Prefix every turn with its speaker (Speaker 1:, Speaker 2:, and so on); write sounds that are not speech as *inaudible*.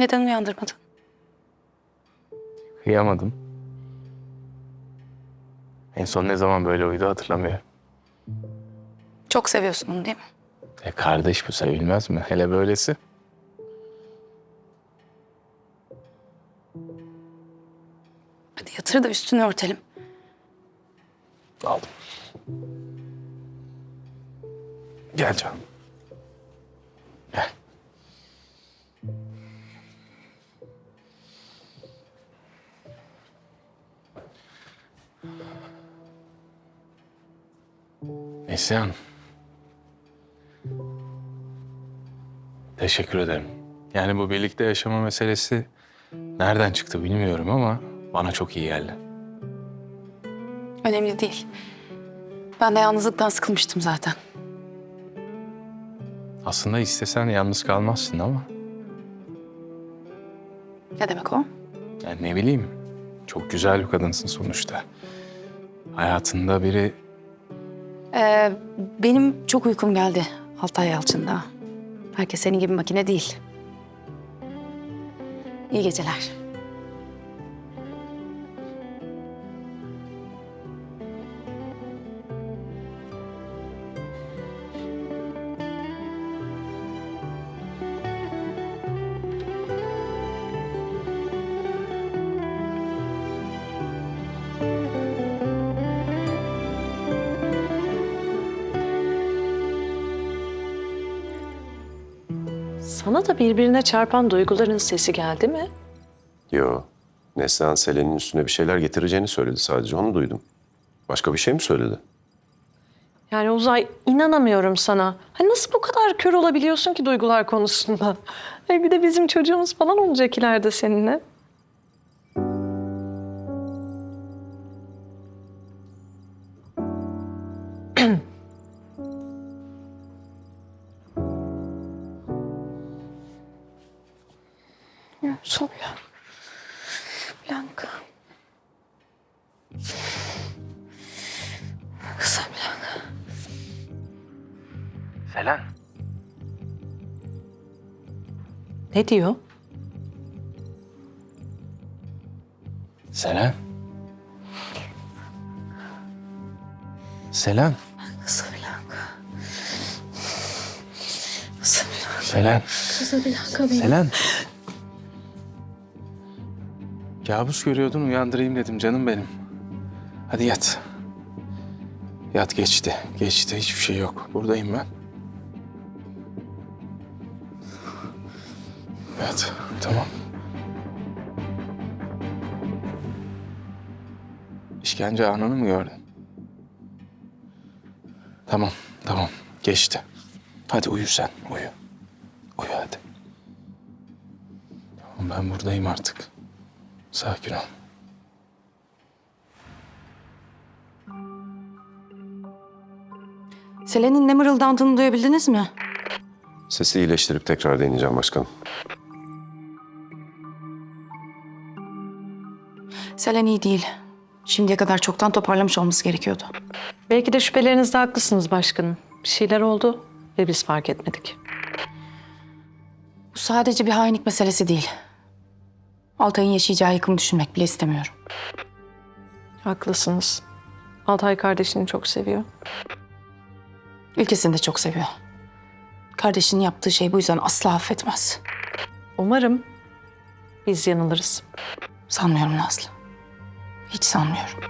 Speaker 1: Neden uyandırmadın?
Speaker 2: Kıyamadım. En son ne zaman böyle uyudu hatırlamıyorum.
Speaker 1: Çok seviyorsun onu değil mi?
Speaker 2: E kardeş bu sevilmez mi? Hele böylesi.
Speaker 1: Hadi yatır da üstünü örtelim.
Speaker 2: Aldım. Gel canım. Neslihan. Teşekkür ederim. Yani bu birlikte yaşama meselesi nereden çıktı bilmiyorum ama bana çok iyi geldi.
Speaker 1: Önemli değil. Ben de yalnızlıktan sıkılmıştım zaten.
Speaker 2: Aslında istesen yalnız kalmazsın ama
Speaker 1: Ne demek o?
Speaker 2: yani ne bileyim çok güzel bir kadınsın sonuçta. Hayatında biri
Speaker 1: Ee, benim çok uykum geldi Altay Yalçın'da. Herkes senin gibi makine değil. İyi geceler.
Speaker 3: Sana da birbirine çarpan duyguların sesi geldi mi?
Speaker 4: Yo. Neslihan Selen'in üstüne bir şeyler getireceğini söyledi sadece onu duydum. Başka bir şey mi söyledi?
Speaker 3: Yani Uzay inanamıyorum sana. Hani nasıl bu kadar kör olabiliyorsun ki duygular konusunda? Ay *laughs* bir de bizim çocuğumuz falan olacak ileride seninle.
Speaker 1: Sonya. Blanca. Kızım Blanca.
Speaker 2: Selen.
Speaker 3: Ne diyor?
Speaker 2: Selen. Selen.
Speaker 1: Kızım Blanca. Kızım Blanca.
Speaker 2: Selen.
Speaker 1: Kızım Blanca benim.
Speaker 2: Selen. Kabus görüyordun uyandırayım dedim canım benim. Hadi yat. Yat geçti. Geçti hiçbir şey yok. Buradayım ben. Yat. Tamam. İşkence anını mı gördün? Tamam, tamam. Geçti. Hadi uyu sen, uyu. Uyu hadi. Tamam ben buradayım artık. Sakin ol.
Speaker 1: Selen'in ne mırıldandığını duyabildiniz mi?
Speaker 4: Sesi iyileştirip tekrar deneyeceğim başkanım.
Speaker 1: Selen iyi değil. Şimdiye kadar çoktan toparlamış olması gerekiyordu.
Speaker 3: Belki de şüphelerinizde haklısınız başkanım. Bir şeyler oldu ve biz fark etmedik.
Speaker 1: Bu sadece bir hainlik meselesi değil. Altay'ın yaşayacağı yıkımı düşünmek bile istemiyorum.
Speaker 3: Haklısınız. Altay kardeşini çok seviyor.
Speaker 1: Ülkesini de çok seviyor. Kardeşinin yaptığı şey bu yüzden asla affetmez.
Speaker 3: Umarım biz yanılırız.
Speaker 1: Sanmıyorum Nazlı. Hiç sanmıyorum.